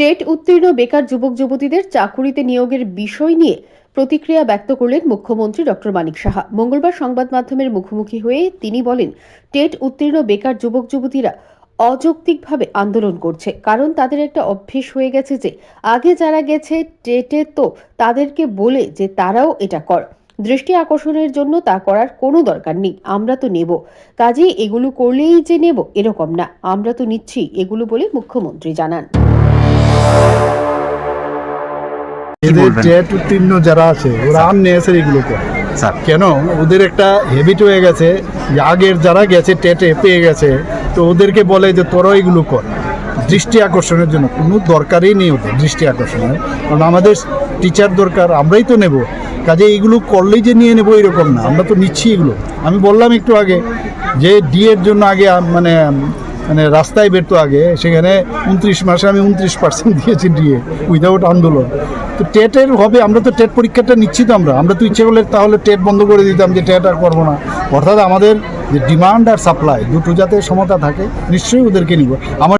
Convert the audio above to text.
TET উত্তীর্ণ বেকার যুবক যুবতীদের চাকুরিতে নিয়োগের বিষয় নিয়ে প্রতিক্রিয়া ব্যক্ত করলেন মুখ্যমন্ত্রী ডক্টর মানিক সাহা। মঙ্গলবার সংবাদ মাধ্যমের মুখোমুখি হয়ে তিনি বলেন টেট উত্তীর্ণ বেকার যুবক যুবতীরা অযৌক্তিকভাবে আন্দোলন করছে। কারণ তাদের একটা অভ্যেস হয়ে গেছে যে, আগে যারা গেছে টেটে তো তাদেরকে বলে যে তারাও এটা কর। দৃষ্টি আকর্ষণের জন্য তা করার কোনো দরকার নেই, আমরা তো নেব। কাজেই এগুলো করলেই যে নেব, এরকম না। আমরা তো নিচ্ছি, এগুলো বলে মুখ্যমন্ত্রী জানান। এদের? উত্তীর্ণ যারা আছে ওরা আননেসারি এগুলো করে কেন? ওদের একটা হ্যাবিট হয়ে গেছে আগের যারা গেছে টেটে পেয়ে গেছে তো ওদেরকে বলে যে তোরা এগুলো কর। দৃষ্টি আকর্ষণের জন্য কোনো দরকারই নেই ওদের দৃষ্টি আকর্ষণের। কারণ আমাদের টিচার দরকার আমরাই তো নেব। কাজে এইগুলো করলেই যে নিয়ে নেব এরকম না আমরা তো নিচ্ছি এগুলো। আমি বললাম একটু আগে যে ডি এর জন্য আগে মানে মানে রাস্তায় বেরতো আগে, সেখানে উনত্রিশ মাসে আমি উনত্রিশ পার্সেন্ট দিয়েছি ডিএ উইদাউট আন্দোলন। তো টেটের হবে, আমরা তো টেট পরীক্ষাটা নিচ্ছি তো আমরা। আমরা তো ইচ্ছে করলে তাহলে টেট বন্ধ করে দিতাম যে টেট আর করব না। অর্থাৎ আমাদের যে ডিমান্ড আর সাপ্লাই দুটো যাতে সমতা থাকে, নিশ্চয়ই ওদেরকে নিব। আমার